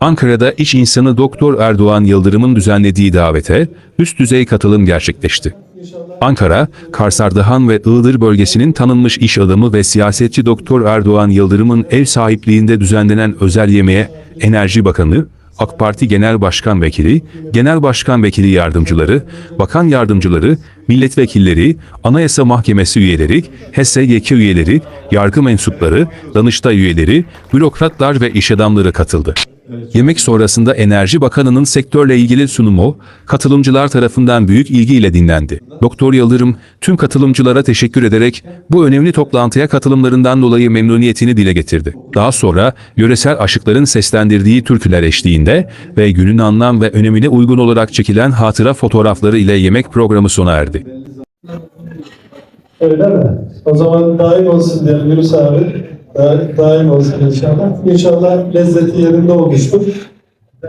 Ankara'da iş insanı Doktor Erdoğan Yıldırım'ın düzenlediği davete üst düzey katılım gerçekleşti. Ankara, Kars Ardahan ve Iğdır bölgesinin tanınmış iş adamı ve siyasetçi Doktor Erdoğan Yıldırım'ın ev sahipliğinde düzenlenen özel yemeğe Enerji Bakanı, AK Parti Genel Başkan Vekili, Genel Başkan Vekili Yardımcıları, Bakan Yardımcıları, Milletvekilleri, Anayasa Mahkemesi üyeleri, HSYK üyeleri, yargı mensupları, Danıştay üyeleri, bürokratlar ve iş adamları katıldı. Yemek sonrasında Enerji Bakanı'nın sektörle ilgili sunumu katılımcılar tarafından büyük ilgiyle dinlendi. Doktor Yıldırım tüm katılımcılara teşekkür ederek bu önemli toplantıya katılımlarından dolayı memnuniyetini dile getirdi. Daha sonra yöresel aşıkların seslendirdiği türküler eşliğinde ve günün anlam ve önemine uygun olarak çekilen hatıra fotoğrafları ile yemek programı sona erdi. Öyle mi? O zaman daim olsun diyelim Yunus abi. Da, daim olsun inşallah. İnşallah lezzeti yerinde olmuştur.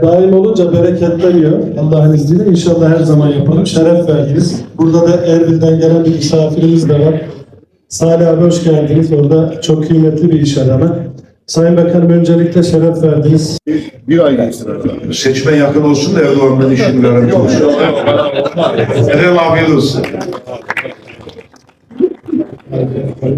Daim olunca bereketleniyor. Allah'ın izniyle inşallah her zaman yapalım. Şeref verdiniz. Burada da Erbil'den gelen bir misafirimiz de var. Salih abi hoş geldiniz. Orada çok kıymetli bir iş adamı. Sayın Bakanım öncelikle şeref verdiniz. Bir ay geçsin Seçmen yakın olsun da Erdoğan'dan işin garanti olsun. Ederim afiyet olsun.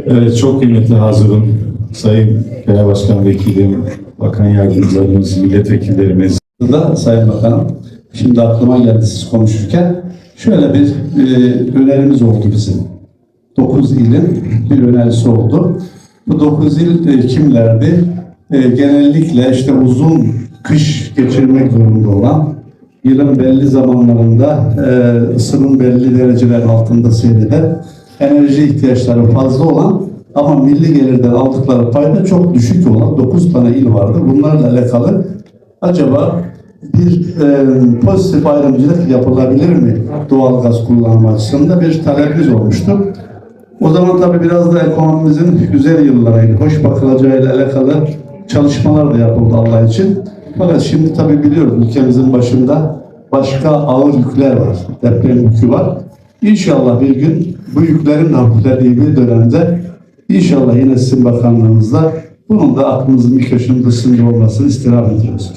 Evet, çok kıymetli hazırım. Sayın Genel Başkan Vekilim, Bakan Yardımcılarımız, milletvekillerimiz. da Sayın Bakanım, şimdi aklıma geldi siz konuşurken şöyle bir e, önerimiz oldu bizim. 9 ilin bir önerisi oldu. Bu 9 il e, kimlerdi? E, genellikle işte uzun kış geçirmek zorunda olan, yılın belli zamanlarında e, ısının belli dereceler altında seyreden, enerji ihtiyaçları fazla olan ama milli gelirden aldıkları payda çok düşük olan 9 tane il vardı. Bunlarla alakalı acaba bir e, pozitif ayrımcılık yapılabilir mi doğalgaz kullanma açısından bir talebimiz olmuştu. O zaman tabii biraz da ekonomimizin güzel yıllarıydı. Hoş bakılacağıyla alakalı çalışmalar da yapıldı Allah için. Fakat şimdi tabii biliyoruz ülkemizin başında başka ağır yükler var. Deprem yükü var. İnşallah bir gün bu yüklerin hafiflediği bir dönemde inşallah yine sizin bakanlığınızda bunun da aklımızın bir köşenin dışında olmasını istirham ediyoruz.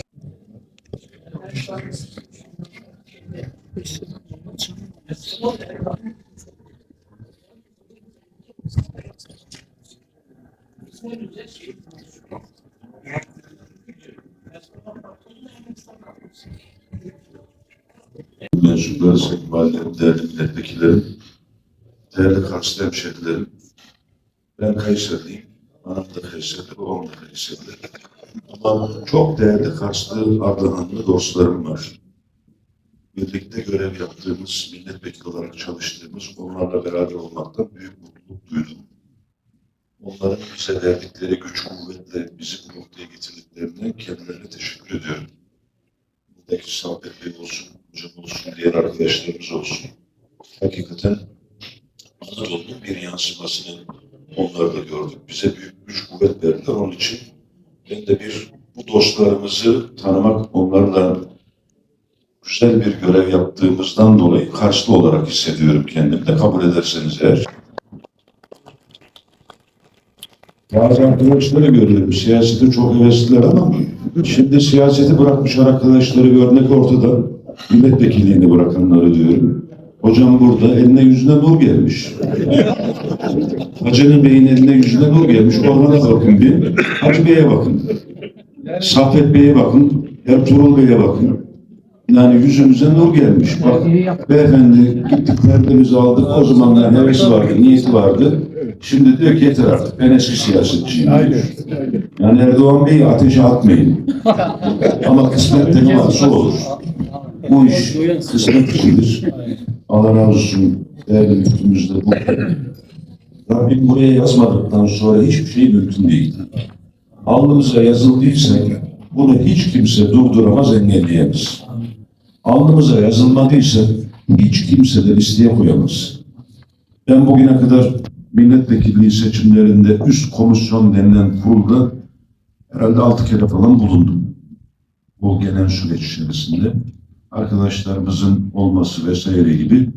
Mensupları, sayın valilerim, değerli milletvekillerim, değerli Karslı hemşehrilerim. Ben Kayserliyim. Anam da Kayserli, babam da Kayserli. Ama çok değerli Karslı Ardahanlı dostlarım var. Birlikte görev yaptığımız, milletvekili olarak çalıştığımız, onlarla beraber olmaktan büyük mutluluk duydum. Onların bize verdikleri güç kuvvetle bizi bu noktaya getirdiklerine kendilerine teşekkür ediyorum. Buradaki Sabit Bey olsun, hocam olsun, diğer arkadaşlarımız olsun. Hakikaten Anadolu'nun bir yansımasını onlarda gördük. Bize büyük güç kuvvet verdiler. Onun için ben de bir bu dostlarımızı tanımak, onlarla güzel bir görev yaptığımızdan dolayı karşılığı olarak hissediyorum kendimde. Kabul ederseniz eğer. Bazı arkadaşları görüyorum. Siyasete çok hevesliler ama şimdi siyaseti bırakmış arkadaşları görmek ortada. Milletvekilliğini bırakanları diyorum. Hocam burada eline yüzüne nur gelmiş. Hacı'nın Bey'in eline yüzüne nur gelmiş. Orhan'a bakın bir. Hacı Bey'e bakın. Saffet Bey'e bakın. Ertuğrul Bey'e bakın. Yani yüzümüze nur gelmiş. Bak beyefendi gittik perdemizi aldık. O zamanlar hevesi vardı, niyeti vardı. Şimdi diyor ki yeter artık ben eski siyasetçiyim. diyor. Yani Erdoğan Bey'i ateşe atmayın. Ama kısmette ne varsa olur. Bu iş kısmet işidir. Allah razı olsun değerli müftümüz de bu. Rabbim buraya yazmadıktan sonra hiçbir şey mümkün değil. Alnımıza yazıldıysa bunu hiç kimse durduramaz, engelleyemez. Alnımıza yazılmadıysa hiç kimse de listeye koyamaz. Ben bugüne kadar milletvekilliği seçimlerinde üst komisyon denilen kurulda herhalde altı kere falan bulundum. Bu gelen süreç içerisinde arkadaşlarımızın olması vesaire gibi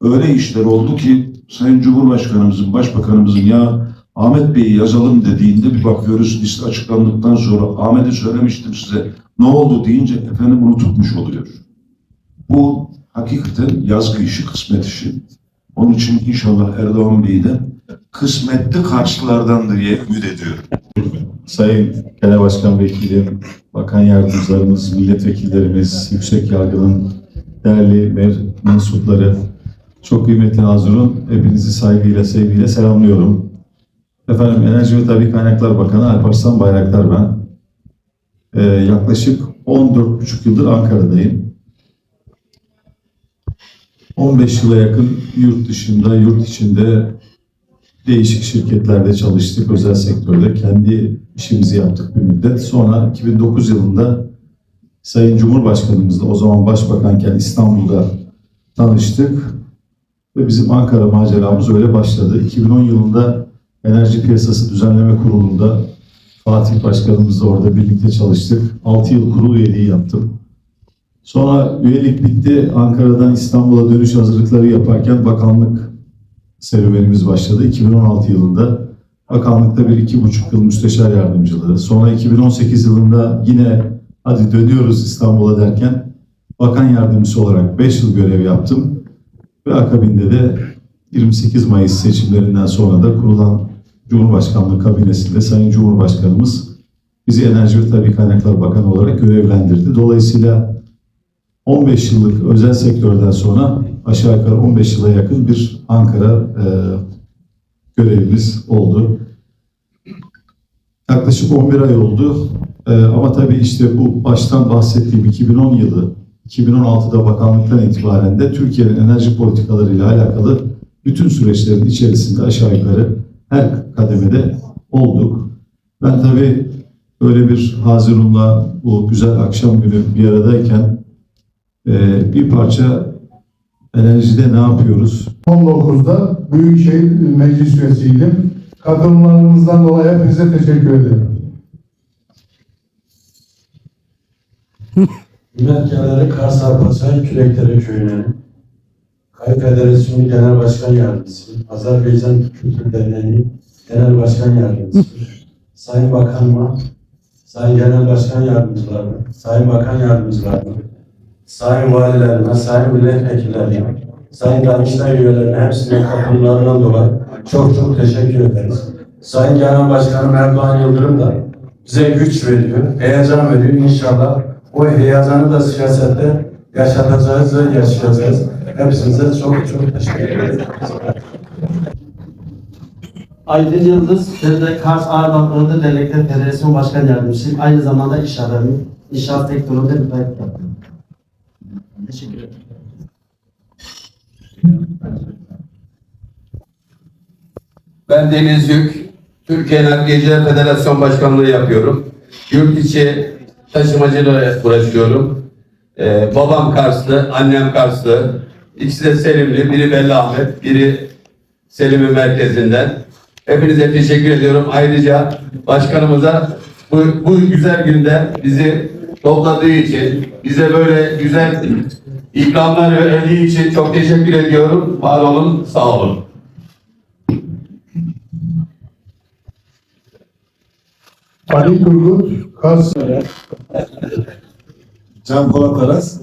öyle işler oldu ki Sayın Cumhurbaşkanımızın, Başbakanımızın ya Ahmet Bey'i yazalım dediğinde bir bakıyoruz liste açıklandıktan sonra Ahmet'i söylemiştim size ne oldu deyince efendim bunu tutmuş oluyor. Bu hakikaten yazgı işi, kısmet işi. Onun için inşallah Erdoğan Bey'i de kısmetli karşılardan diye ümit ediyorum. Sayın Genel Başkan Vekilim, Bakan Yardımcılarımız, milletvekillerimiz, yüksek yargının değerli mensupları, çok kıymetli hazırın, hepinizi saygıyla, sevgiyle selamlıyorum. Efendim Enerji ve Tabi Kaynaklar Bakanı Alparslan Bayraktar ben. Ee, yaklaşık 14,5 yıldır Ankara'dayım. 15 yıla yakın yurt dışında, yurt içinde değişik şirketlerde çalıştık, özel sektörde. Kendi işimizi yaptık bir müddet. Sonra 2009 yılında Sayın Cumhurbaşkanımızla o zaman başbakanken İstanbul'da tanıştık. Ve bizim Ankara maceramız öyle başladı. 2010 yılında Enerji Piyasası Düzenleme Kurulu'nda Fatih Başkanımızla orada birlikte çalıştık. 6 yıl kurul üyeliği yaptım. Sonra üyelik bitti. Ankara'dan İstanbul'a dönüş hazırlıkları yaparken bakanlık serüvenimiz başladı. 2016 yılında bakanlıkta bir iki buçuk yıl müsteşar yardımcılığı. Sonra 2018 yılında yine hadi dönüyoruz İstanbul'a derken bakan yardımcısı olarak 5 yıl görev yaptım. Ve akabinde de 28 Mayıs seçimlerinden sonra da kurulan Cumhurbaşkanlığı kabinesinde Sayın Cumhurbaşkanımız bizi Enerji ve Tabi Kaynaklar Bakanı olarak görevlendirdi. Dolayısıyla 15 yıllık özel sektörden sonra aşağı yukarı 15 yıla yakın bir Ankara e, görevimiz oldu. Yaklaşık 11 ay oldu. E, ama tabii işte bu baştan bahsettiğim 2010 yılı, 2016'da bakanlıktan itibaren de Türkiye'nin enerji politikalarıyla alakalı bütün süreçlerin içerisinde aşağı yukarı her kademede olduk. Ben tabii böyle bir Hazirun'la bu güzel akşam günü bir aradayken ee, bir parça enerjide ne yapıyoruz? 19'da Büyükşehir Meclis Üyesiydim. Katılımlarınızdan dolayı hepinize teşekkür ederim. Hürmetkarları Kars Arpasay Kürekdere Köyü'ne, Kayıp Federasyonu Genel Başkan Yardımcısı, Azerbaycan Kültür Derneği Genel Başkan Yardımcısı, Sayın Bakanıma, Sayın Genel Başkan Yardımcılarına, Sayın Bakan Yardımcılarına, Sayın Valilerime, Sayın Milletvekillerine, Sayın Danıştay üyelerine hepsine katılımlarından dolayı çok çok teşekkür ederiz. Sayın Genel Başkanım Erdoğan Yıldırım da bize güç veriyor, heyecan veriyor. İnşallah o heyecanı da siyasette yaşatacağız ve yaşayacağız. Hepsinize çok çok teşekkür ederim. Aydın Yıldız, ben de Kars Ağrı'dan Iğdır Dernekler Federasyon Başkan Yardımcısıyım. Aynı zamanda iş adamıyım. İnşaat sektöründe müteahhit yapıyorum. Teşekkür ederim. Ben Deniz Yük, Türkiye Nakliyeciler Federasyon Başkanlığı yapıyorum. Yurt içi taşımacılığa uğraşıyorum. Ee, babam Karslı, annem Karslı. İkisi de Selimli, biri Belli Ahmet, biri Selim'in merkezinden. Hepinize teşekkür ediyorum. Ayrıca başkanımıza bu, bu güzel günde bizi topladığı için, bize böyle güzel ikramlar verdiği için çok teşekkür ediyorum. Var olun, sağ olun. Ali Turgut, Kars Can Polat Aras,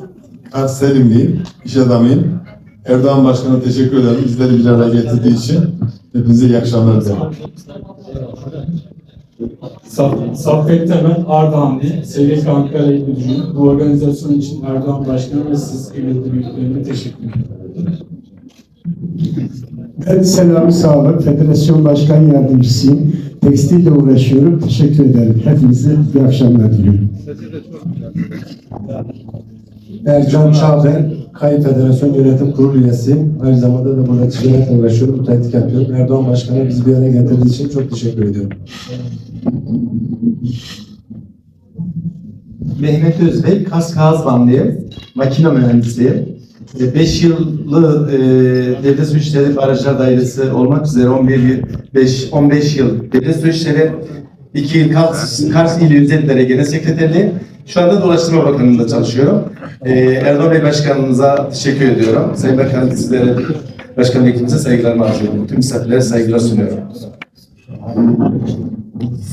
Kars Selimliyim, iş adamıyım. Erdoğan Başkan'a teşekkür ederim. Bizleri bir araya getirdiği için. Hepinize iyi akşamlar dilerim. Saf- Saffet Temel Ardahanlı, SGK Ankara İl Müdürü. Bu organizasyon için Erdoğan Başkanı ve siz kıymetli büyüklerime teşekkür ederim. Ben Selami Sağlık, Federasyon Başkan Yardımcısıyım. Tekstille uğraşıyorum. Teşekkür ederim. Hepinize iyi akşamlar diliyorum. Ercan Çağber, Kayıp Federasyon Yönetim Kurulu üyesiyim. Aynı zamanda da burada ticaretle uğraşıyorum, müteahhitlik yapıyorum. Erdoğan Başkan'a bizi bir araya getirdiği için çok teşekkür ediyorum. Mehmet Özbey, Kars Kağızbanlıyım, makine mühendisiyim. 5 yıllı e, Devlet Su Barajlar Dairesi olmak üzere 11 yıl, 5, 15 yıl Devlet Su İşleri, 2 yıl Kars, Kars İl Yüzetlere Genel Sekreterliği. Şu anda Dolaştırma Bakanlığı'nda çalışıyorum. E, Erdoğan Bey Başkanımıza teşekkür ediyorum. Sayın Bakanım sizlere, Başkan Vekilimize saygılarımı arz ediyorum. Tüm misafirlere saygılar sunuyorum.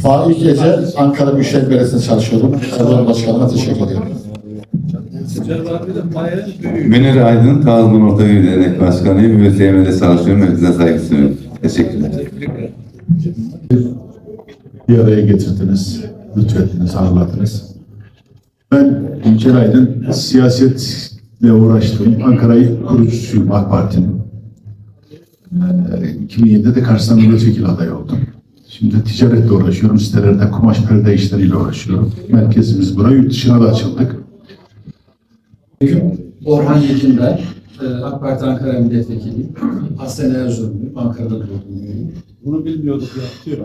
Faik Gece Ankara Büyükşehir Belediyesi'nde çalışıyordum. Erdoğan Başkanı'na teşekkür ediyorum. Münir Aydın, Kazım Ortaköy Dernek Başkanıyım. ÜSYM'de çalışıyorum. Hepinize saygı sunuyorum. Teşekkürler. bir araya getirdiniz, lütfettiniz, ağırladınız. Ben İlker Aydın, siyasetle uğraştım. Ankara'yı kurucusuyum AK Parti'nin. Ee, 2007'de de karşısına milletvekili adayı oldum. Şimdi ticaretle uğraşıyorum, sitelerde kumaş perde işleriyle uğraşıyorum. Merkezimiz buraya, yurt dışına da açıldık. Orhan Yekin ben. Ee, AK Parti Ankara Milletvekiliyim. Aslen Erzurumluyum. Ankara'da doğdum. Bunu bilmiyorduk ya.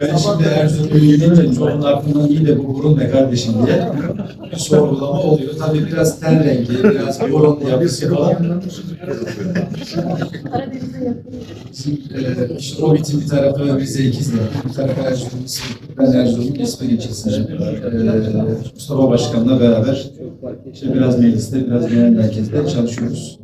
Ben şimdi Erzurum'a gidince çoğunun aklından iyi de bu burun ne kardeşim diye sorgulama oluyor. Tabii biraz ten rengi, biraz burun yapısı falan. E, işte o bitin bir tarafı Rize İkizli, bir tarafı Erzurum ismi. Ben Erzurum'un İsmet ilçesinde. Mustafa Başkan'la beraber işte biraz mecliste, biraz genel merkezde çalışıyoruz.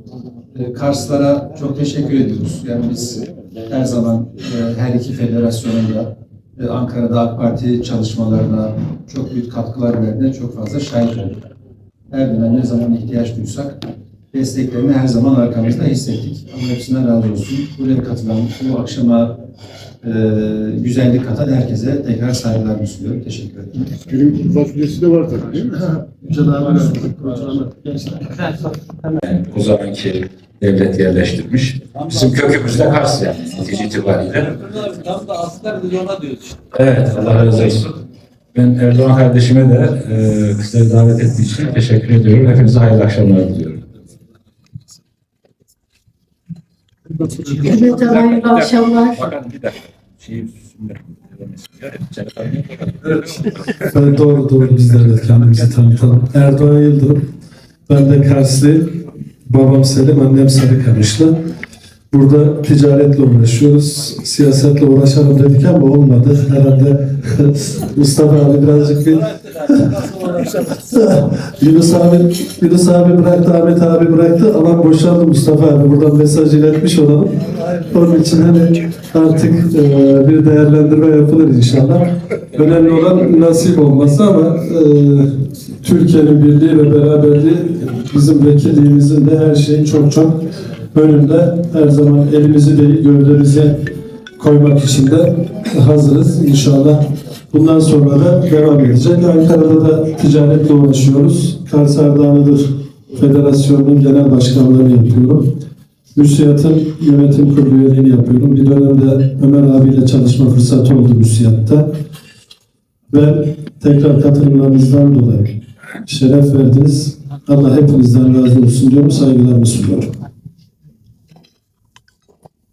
E, Karslara çok teşekkür ediyoruz. Yani biz her zaman e, her iki federasyonunda e, Ankara'da AK Parti çalışmalarına çok büyük katkılar verdiğine çok fazla şahit olduk. Her dönem ne zaman ihtiyaç duysak desteklerini her zaman arkamızda hissettik. Ama hepsinden razı olsun. Buraya katılan, bu akşama e, güzellik katan herkese tekrar saygılarımı sunuyorum. Teşekkür ederim. Günün fasulyesi de var tabii değil mi? o zamanki devlet yerleştirmiş. Bizim kökümüz de Kars yani netice itibariyle. Tam da aslında biz ona diyoruz işte. Evet, Allah razı olsun. Ben Erdoğan kardeşime de e, bizleri davet ettiği için teşekkür ediyorum. Hepinize hayırlı akşamlar diliyorum. Evet, hayırlı akşamlar. Bakalım bir dakika. Şeyi Ben doğru doğru bizler de kendimizi tanıtalım. Erdoğan Yıldırım, ben de Karslı, babam Selim, annem Sarıkamışlı. Burada ticaretle uğraşıyoruz, siyasetle uğraşalım dedik ama olmadı. Herhalde Mustafa abi birazcık bir Yunus abi, Yunus abi bıraktı, Ahmet abi bıraktı. Alan boşaldı Mustafa abi. Buradan mesaj iletmiş olalım. Onun için hani artık e, bir değerlendirme yapılır inşallah. Önemli olan nasip olması ama e, Türkiye'nin birliği ve beraberliği bizim vekilliğimizin de her şeyin çok çok önünde. Her zaman elimizi değil gövdemize koymak için de hazırız inşallah. Bundan sonra da devam edecek. Ankara'da da ticaretle uğraşıyoruz. Kars Ardahanlıdır Federasyonu'nun genel başkanlığını yapıyorum. MÜSİAD'ın yönetim kurulu üyeliğini yapıyorum. Bir dönemde Ömer abiyle çalışma fırsatı oldu MÜSİAD'da. Ve tekrar katılımlarınızdan dolayı şeref verdiniz. Allah hepinizden razı olsun diyorum. Saygılarımı sunuyorum.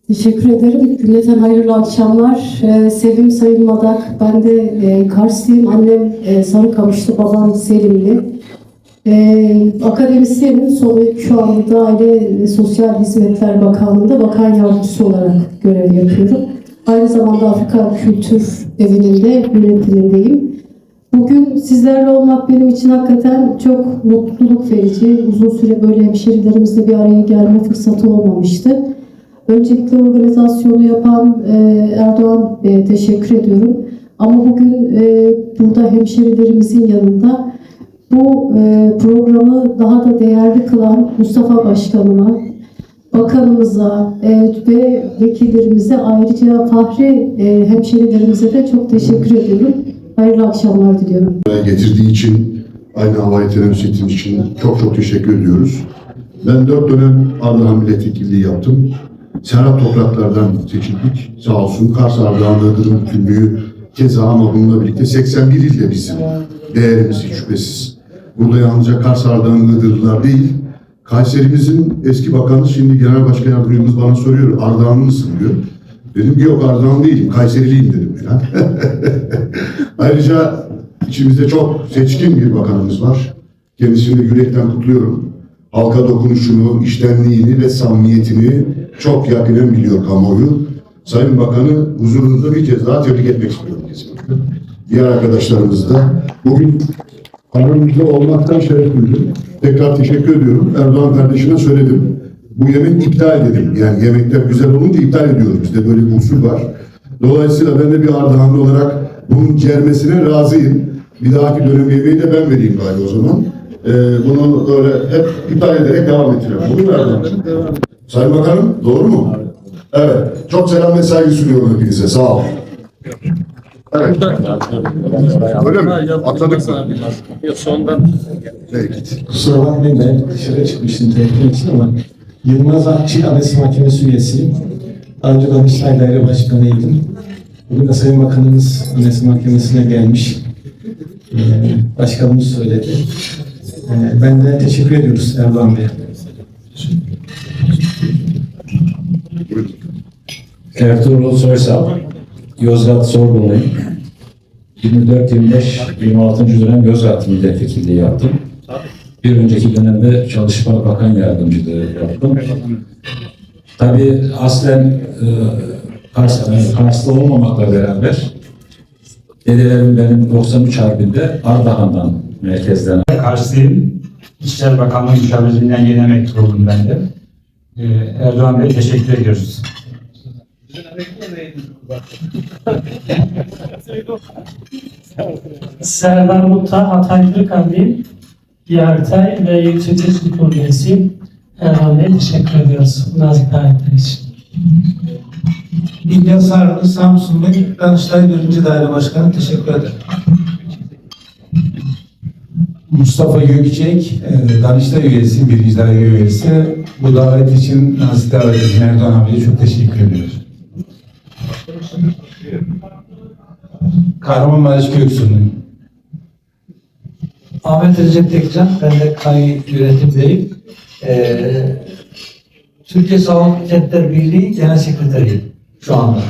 Teşekkür ederim. Cümleten hayırlı akşamlar. Ee, Sevim Sayın Madak. Ben de e, Karslıyım. Annem e, Sarıkamışlı, babam Selimli. E, akademisyenim. Son, şu anda da Aile Sosyal Hizmetler Bakanlığı'nda bakan yardımcısı olarak görev yapıyorum. Aynı zamanda Afrika Kültür Evi'nin de yönetimindeyim. Bugün sizlerle olmak benim için hakikaten çok mutluluk verici. Uzun süre böyle hemşerilerimizle bir araya gelme fırsatı olmamıştı. Öncelikle organizasyonu yapan e, Erdoğan Bey'e teşekkür ediyorum. Ama bugün e, burada hemşerilerimizin yanında bu e, programı daha da değerli kılan Mustafa Başkanıma, bakanımıza e, ve vekillerimize ayrıca fahri e, hemşerilerimize de çok teşekkür ediyorum. Hayırlı akşamlar diliyorum. getirdiği için, aynı havayı teneffüs ettiğiniz için çok çok teşekkür ediyoruz. Ben dört dönem Ardahan Milletvekilliği yaptım. Serap topraklardan seçildik. Sağ olsun Kars Ardahan Iğdır'ın bütünlüğü keza ama bununla birlikte 81 ilde bizim değerimiz hiç şüphesiz. Burada yalnızca Kars Ardahan Iğdırlılar değil, Kayserimizin eski bakanı şimdi genel başkan yardımcımız bana soruyor Ardahanlı mısın diyor. Dedim ki yok Ardahan değilim, Kayseriliyim dedim falan. Ayrıca içimizde çok seçkin bir bakanımız var. Kendisini yürekten kutluyorum. Halka dokunuşunu, iştenliğini ve samimiyetini çok yakinen biliyor kamuoyu. Sayın Bakanı huzurunuzda bir kez daha tebrik etmek istiyorum kesinlikle. Diğer arkadaşlarımız da bugün aramızda olmaktan şeref duydum. Tekrar teşekkür ediyorum. Erdoğan kardeşime söyledim. bu yemek iptal edelim. Yani yemekler güzel olunca iptal ediyoruz. Bizde böyle bir usul var. Dolayısıyla ben de bir Ardahanlı olarak bunun cermesine razıyım. Bir dahaki dönem yemeği de ben vereyim bari o zaman. Ee, bunu böyle hep iptal ederek devam ettirelim. Olur mu Erdoğan? Sayın Bakanım doğru mu? Evet. Çok selam ve saygı sunuyorum hepinize. Sağ olun. Evet. Öyle mi? Atladık mı? Sondan. Peki. Kusura bakmayın ben dışarı çıkmıştım telefon için ama Yılmaz Akçı Anayasa Mahkemesi üyesiyim. Daha önce Danıştay Daire Başkanıydım. Bugün de Sayın Bakanımız Anayasa Mahkemesi'ne gelmiş. Ee, başkanımız söyledi. Ee, ben de teşekkür ediyoruz Erdoğan Bey'e. Ertuğrul Soysal, Yozgat Sorgunluyum. 24-25-26. dönem Yozgat milletvekilliği yaptım. Bir önceki dönemde Çalışma Bakan Yardımcılığı yaptım. Tabii aslen e, Kars, e, Karslı olmamakla beraber dedelerim benim 93 Harbi'nde Ardahan'dan merkezden Karşıyım. İçişleri Bakanlığı müşavirliğinden yeni emekli oldum ben de. Ee, Erdoğan Bey teşekkür ediyoruz. Serdar Muhtar, Hatay Kırıkhanlı, Yargıtay ve Yüksek Seçim Kurulu üyesi Erhan Bey'e teşekkür ediyoruz nazik davetler için. İlyas Arlı, Samsun Bey, Danıştay 1. Daire Başkanı teşekkür ederim. Mustafa Gökçek, e, Danıştay üyesi, birinci daire üyesi. Bu davet için, nazik davet için Erdoğan abiye çok teşekkür ediyoruz. Kahramanmaraş Göksu'nun Ahmet Recep Tekcan, ben de kayyum yönetimdeyim. Ee, Türkiye Sağlık Kentler Birliği Genel Sekreteriyim şu anda.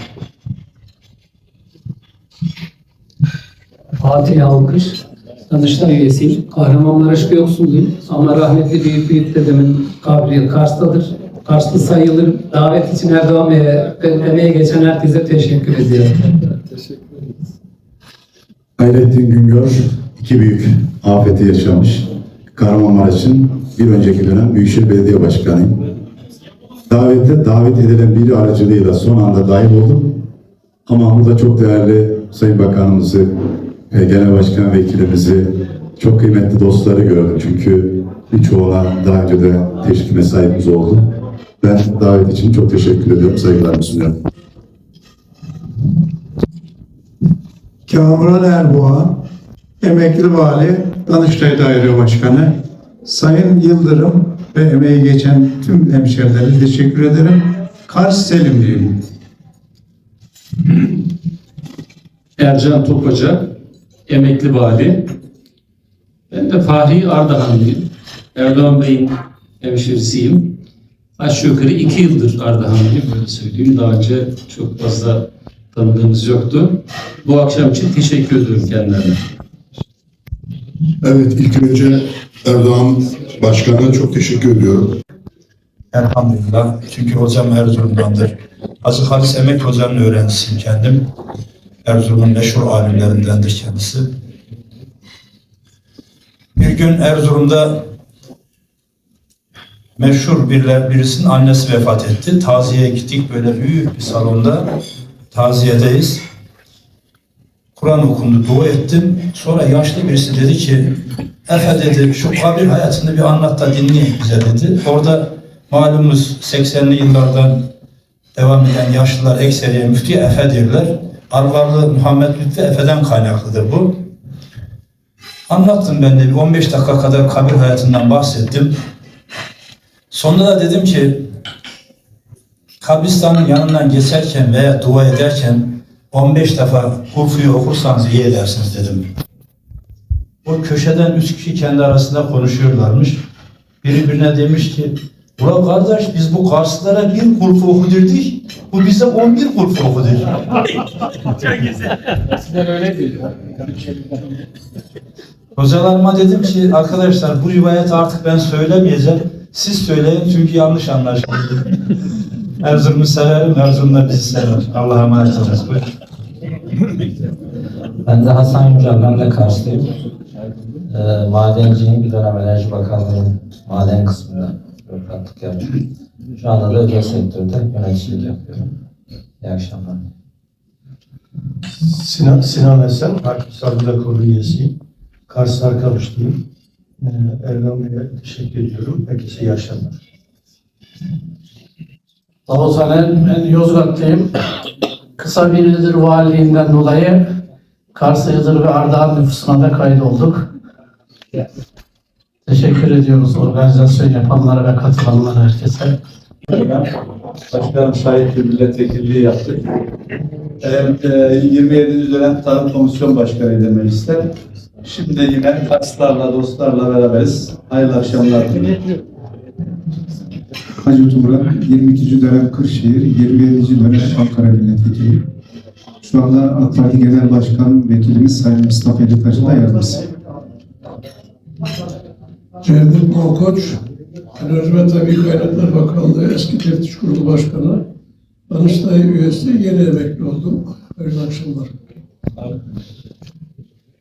Fatih Alkış, Danıştay üyesiyim. Kahramanmaraş Göksu'luyum. Ama rahmetli büyük büyük dedemin kabri Kars'tadır. Kars'ta sayılır. Davet için Erdoğan Bey'e, emeğe geçen herkese teşekkür ediyorum. Hayrettin Güngör iki büyük afeti yaşamış. Kahramanmaraş'ın bir önceki dönem Büyükşehir Belediye Başkanıyım. Davette davet edilen biri aracılığıyla son anda dahil oldum. Ama burada çok değerli Sayın Bakanımızı, Genel Başkan Vekilimizi, çok kıymetli dostları gördüm. Çünkü birçoğuna daha önce de teşvik mesaimiz oldu. Ben davet için çok teşekkür ediyorum, saygılarımı sunuyorum. Kamuran Erboğan, emekli vali, Danıştay Daire Başkanı, Sayın Yıldırım ve emeği geçen tüm hemşehrilere teşekkür ederim. Kars Selimliyim. Ercan Topaca, emekli vali. Ben de Fahri Ardahanlıyım. Erdoğan Bey'in hemşerisiyim. Aşağı yukarı iki yıldır Ardahanlıyım böyle söyleyeyim. Daha önce çok fazla tanıdığımız yoktu. Bu akşam için teşekkür ediyorum kendilerine. Evet ilk önce Erdoğan Başkan'a çok teşekkür ediyorum. Elhamdülillah. Çünkü hocam Erzurum'dandır. Hacı Halis Emek Hoca'nın öğrencisiyim kendim. Erzurum'un meşhur alimlerindendir kendisi. Bir gün Erzurum'da meşhur birler, birisinin annesi vefat etti. Taziyeye gittik böyle büyük bir salonda. Taziyedeyiz. Kur'an okundu, dua ettim. Sonra yaşlı birisi dedi ki, Efe dedi, şu kabir hayatını bir anlat da dinleyin bize dedi. Orada malumuz 80'li yıllardan devam eden yaşlılar ekseriye müftü Efe derler. Arvarlı Muhammed Lütfü Efe'den kaynaklıdır bu. Anlattım ben de bir 15 dakika kadar kabir hayatından bahsettim. Sonunda da dedim ki kabristanın yanından geçerken veya dua ederken 15 defa Kurfu'yu okursanız iyi edersiniz dedim. O köşeden üç kişi kendi arasında konuşuyorlarmış. Biri birine demiş ki Ula kardeş biz bu Karslılara bir kurfu okudurdik. Bu bize 11 kurfu okudur. Çok güzel. Eskiden öyle değil. Hocalarıma dedim ki arkadaşlar bu rivayeti artık ben söylemeyeceğim. Siz söyleyin çünkü yanlış anlaşıldı. Erzurum'u severim, Erzurum da bizi sever. Allah'a emanet olun. Ben de Hasan Yücel, ben de Karslıyım. Ee, madenciyim, bir dönem Enerji Bakanlığı'nın maden kısmında bürokratlık yaptım. Şu anda da özel sektörde yöneticilik yapıyorum. İyi akşamlar. Sinan, Sinan Esen, Hakim Savcılar Kurulu üyesiyim. Karslar kavuştuyum. Ee, Erdem Bey'e teşekkür ediyorum. Herkese iyi akşamlar. Davut Hanen, ben Yozgatlıyım. Kısa bir yıldır valiliğinden dolayı Kars, Iğdır ve Ardahan nüfusuna da kaydolduk. Teşekkür ediyoruz organizasyon yapanlara ve katılanlara herkese. Başkanım şahit bir milletvekilliği yaptık. Evet, e, 27. dönem tarım komisyon başkanıydı mecliste. Şimdi yine dostlarla, dostlarla beraberiz. Hayırlı akşamlar. Hacı Turan, 22. dönem Kırşehir, 27. dönem Ankara Milletvekili. Şu anda AK Parti Genel Başkan Vekilimiz Sayın Mustafa Elifacı da yardımcısı. Cevdet Malkoç, Enerji ve Tabii Kaynaklar Bakanlığı eski Teftiş Kurulu Başkanı, Danıştay üyesi yeni emekli oldum. Hayırlı akşamlar.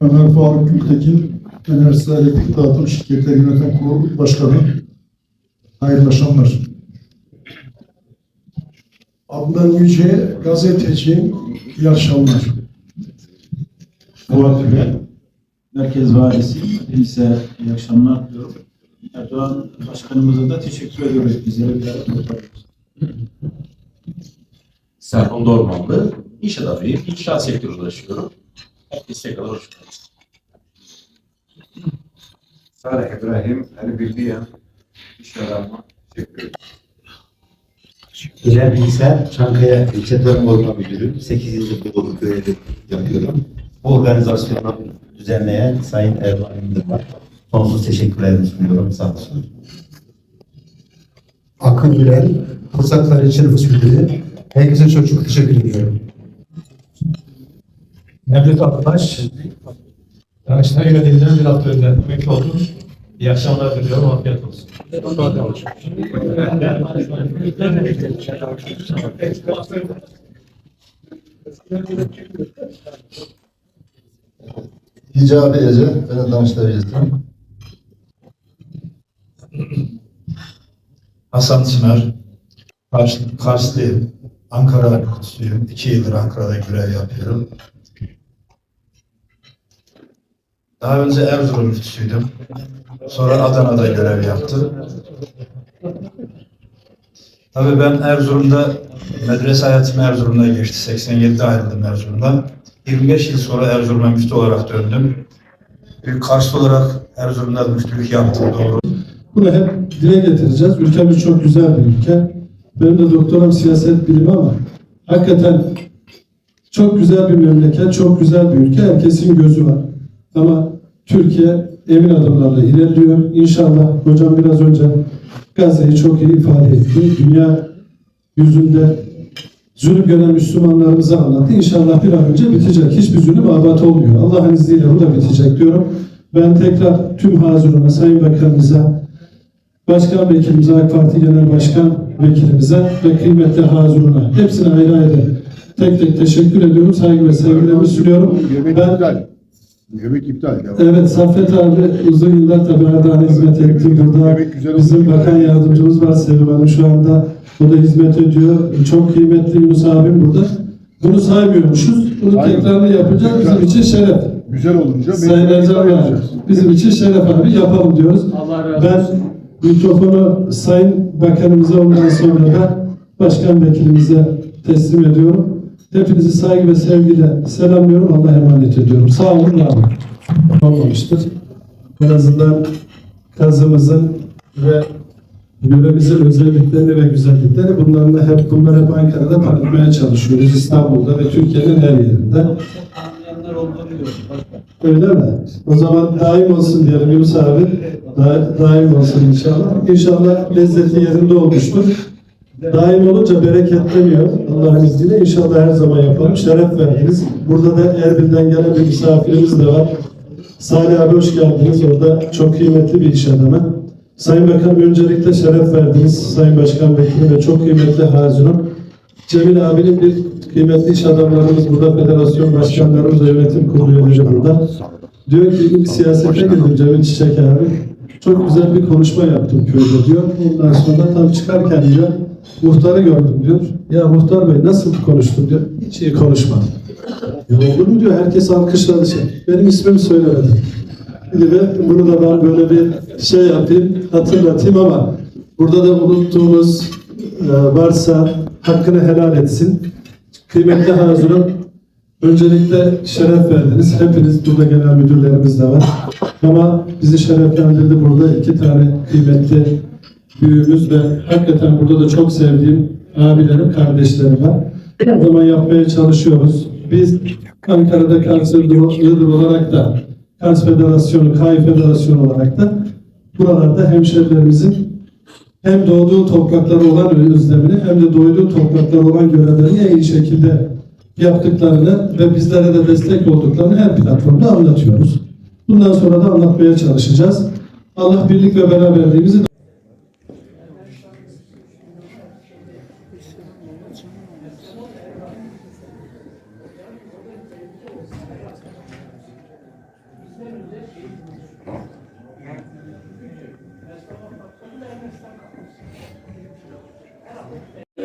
Ömer Faruk Gültekin, Enerjisi Elektrik Dağıtım Şirketleri Yönetim Kurulu Başkanı. Hayırlı akşamlar. Adnan Yüce, gazeteci, iyi akşamlar. Fuat Üre, Merkez Valisi. Hepinize iyi akşamlar diliyorum. Erdoğan Başkanımıza da teşekkür ediyoruz bizlere bir araya topladığınız Serhan Dormanlı, iş adamıyım, inşaat sektöründe uğraşıyorum. Herkese tekrar hoş geldiniz. Salih İbrahim, Erbildiyen, iş adamı, teşekkür ederim. İler Bilgisayar, Çankaya İlçe Tarım Orman Müdürü. 8 yıldır bu görevi yapıyorum. Bu organizasyonu düzenleyen Sayın Erdoğan Yıldırım'a sonsuz teşekkürlerimi sunuyorum. Sağ olsun. Akın Gülen, Fırsatlar İlçe Nüfus Müdürü. Herkese çok çok teşekkür ediyorum. Mevlüt Akbaş, Danıştay yönetiminden bir hafta önce emekli oldum. İyi akşamlar diliyorum, afiyet olsun. Hicabi Ece, ben de Danıştay üyesiyim. Hasan Çınar, Kars, Karslıyım, Ankara Kutsu'yum. İki yıldır Ankara'da görev yapıyorum. Daha önce Erzurum Kutsu'ydum. Sonra Adana'da görev yaptım. Tabii ben Erzurum'da, medrese hayatım Erzurum'da geçti. 87'de ayrıldım Erzurum'dan. 25 yıl sonra Erzurum'a müftü olarak döndüm. Bir Karslı olarak Erzurum'da müftülük yaptım doğru. Bunu hep dile getireceğiz. Ülkemiz çok güzel bir ülke. Benim de doktoram siyaset bilimi ama hakikaten çok güzel bir memleket, çok güzel bir ülke. Herkesin gözü var. Ama Türkiye emin adımlarla ilerliyor. İnşallah hocam biraz önce Gazze'yi çok iyi ifade etti. Dünya yüzünde zulüm gören Müslümanlarımızı anlattı. İnşallah bir an önce bitecek. Hiçbir zulüm abat olmuyor. Allah'ın izniyle bu da bitecek diyorum. Ben tekrar tüm hazırına, Sayın Bakanımıza, Başkan Vekilimize, AK Parti Genel Başkan Vekilimize ve kıymetli hazırına hepsine ayrı ayrı tek tek teşekkür ediyorum. Saygı ve sevgilerimi sunuyorum. Ben Yemek iptal. Ya. Evet Saffet abi uzun yıllar tabii Ardahan'a hizmet etti. Burada bizim bakan yardımcımız var Sevim Hanım şu anda. O da hizmet ediyor. Çok kıymetli Yunus abim burada. Bunu saymıyormuşuz. Bunu tekrarını yapacağız. Bizim için şeref. Güzel olunca Sayın Ercan bizim için şeref abi yapalım diyoruz. Ben mikrofonu Sayın Bakanımıza ondan sonra da Başkan Vekilimize teslim ediyorum. Hepinizi saygı ve sevgiyle selamlıyorum. Allah'a emanet ediyorum. Sağ olun, var olun. Olmamıştır. En azından kazımızın ve yöremizin özelliklerini ve güzellikleri bunlarla hep bunlar hep Ankara'da tanıtmaya çalışıyoruz. İstanbul'da ve Türkiye'nin her yerinde. Öyle mi? O zaman daim olsun diyelim Yunus abi. Da, daim olsun inşallah. İnşallah lezzeti yerinde olmuştur. Daim olunca bereketleniyor. Allah'ın izniyle inşallah her zaman yapalım. Şeref verdiniz. Burada da Erbil'den gelen bir misafirimiz de var. Salih abi hoş geldiniz. Orada çok kıymetli bir iş adamı. Sayın Bakanım öncelikle şeref verdiniz. Sayın Başkan Vekilim ve çok kıymetli Hazirun. Cemil abinin bir kıymetli iş adamlarımız burada, federasyon başkanlarımız ve yönetim kurulu üyeleri burada. Diyor ki ilk siyasete girdim Cemil Çiçek abi. Çok güzel bir konuşma yaptım köyde diyor. Ondan sonra tam çıkarken diyor muhtarı gördüm diyor. Ya muhtar bey nasıl konuştun diyor. Hiç iyi konuşmadı. Ya olur mu diyor herkes alkışladı şey. Benim ismimi söylemedi. Gibi bunu da ben böyle bir şey yapayım, hatırlatayım ama burada da unuttuğumuz e, varsa hakkını helal etsin. Kıymetli hazırım, öncelikle şeref verdiniz. Hepiniz burada genel müdürlerimiz de var. Ama bizi şereflendirdi burada iki tane kıymetli büyüğümüz ve hakikaten burada da çok sevdiğim abilerim, kardeşlerim var. Her zaman yapmaya çalışıyoruz. Biz Ankara'da kanser Iğdır olarak da Kars Federasyonu, KAI Federasyonu olarak da buralarda hemşerilerimizin hem doğduğu topraklara olan özlemini hem de doyduğu topraklara olan görevlerini en iyi şekilde yaptıklarını ve bizlere de destek olduklarını her platformda anlatıyoruz. Bundan sonra da anlatmaya çalışacağız. Allah birlik ve beraberliğimizi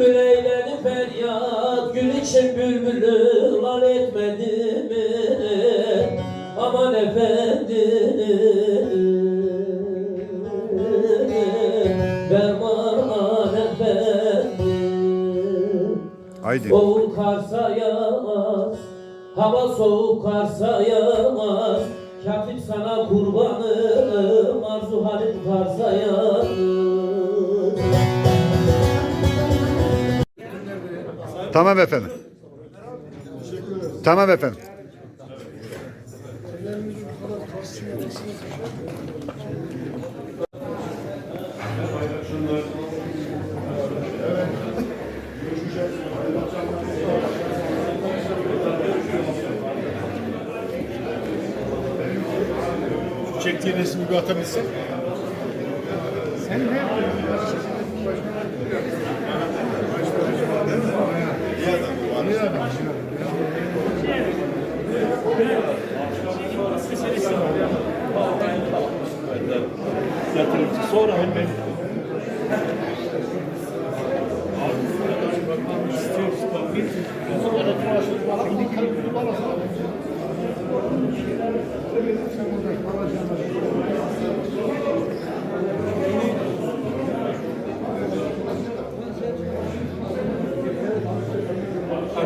Bülbül eyledi feryat, gül için bülbülü lal etmedi mi? Aman efendim, Berman efendim. Haydi. Soğuk karsa yağmaz, hava soğuk karsa yağmaz. Tamam efendim. Tamam efendim. Çektiği resmi bir atabilsek. Sen ne yapıyorsun? İyi adam. Yatırımcı sonra hemen Şimdi kalbini bana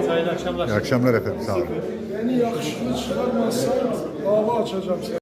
Hayırlı akşamlar. İyi akşamlar efendim. Sağ olun. Beni yakışıklı çıkarmazsan dava açacağım.